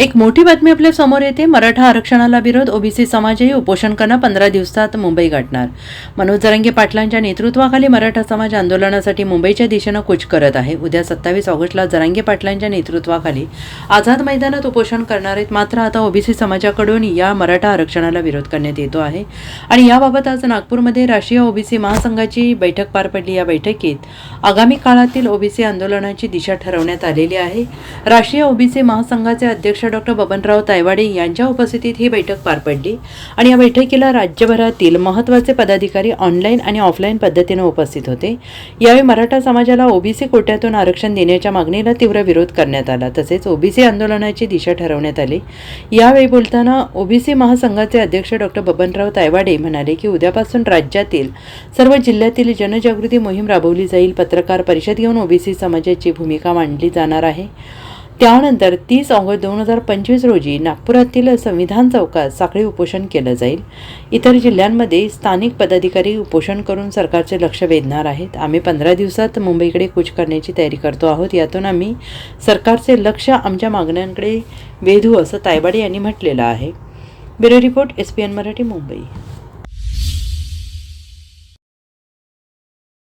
एक मोठी बातमी आपल्यासमोर येते. मराठा आरक्षणाला विरोध ओबीसी समाजही उपोषण करणं पंधरा दिवसात मुंबई गाठणार. मनोज जरंगे पाटलांच्या नेतृत्वाखाली मराठा समाज आंदोलनासाठी मुंबईच्या दिशेनं कूच करत आहे. उद्या सत्तावीस ऑगस्टला जरांगे पाटलांच्या नेतृत्वाखाली आझाद मैदानात उपोषण करणार आहेत. मात्र आता ओबीसी समाजाकडून या मराठा आरक्षणाला विरोध करण्यात येतो आहे. आणि याबाबत आज नागपूरमध्ये राष्ट्रीय ओबीसी महासंघाची बैठक पार पडली. या बैठकीत आगामी काळातील ओबीसी आंदोलनाची दिशा ठरवण्यात आलेली आहे. राष्ट्रीय ओबीसी महासंघाचे अध्यक्ष डॉक्टर बबनराव तायवाडे यांच्या उपस्थितीत ही बैठक पार पडली आणि या बैठकीला राज्यभरातील महत्त्वाचे पदाधिकारी ऑनलाईन आणि ऑफलाईन पद्धतीने उपस्थित होते. यावेळी मराठा समाजाला ओबीसी कोट्यातून आरक्षण देण्याच्या मागणीला तीव्र विरोध करण्यात आला तसेच ओबीसी आंदोलनाची दिशा ठरवण्यात आली. यावेळी बोलताना ओबीसी महासंघाचे अध्यक्ष डॉक्टर बबनराव तायवाडे म्हणाले की उद्यापासून राज्यातील सर्व जिल्ह्यातील जनजागृती मोहीम राबवली जाईल. पत्रकार परिषद घेऊन ओबीसी समाजाची भूमिका मांडली जाणार आहे. त्यानंतर तीस ऑगस्ट दोन हजार पंचवीस रोजी नागपुरातील संविधान चौकात साखळी उपोषण केलं जाईल. इतर जिल्ह्यांमध्ये स्थानिक पदाधिकारी उपोषण करून सरकारचे लक्ष वेधणार आहेत. आम्ही पंधरा दिवसात मुंबईकडे कूच करण्याची तयारी करतो आहोत. यातून आम्ही सरकारचे लक्ष आमच्या मागण्यांकडे वेधू असं तायवाडे यांनी म्हटलेलं आहे. Bureau report S P N Marathi Mumbai.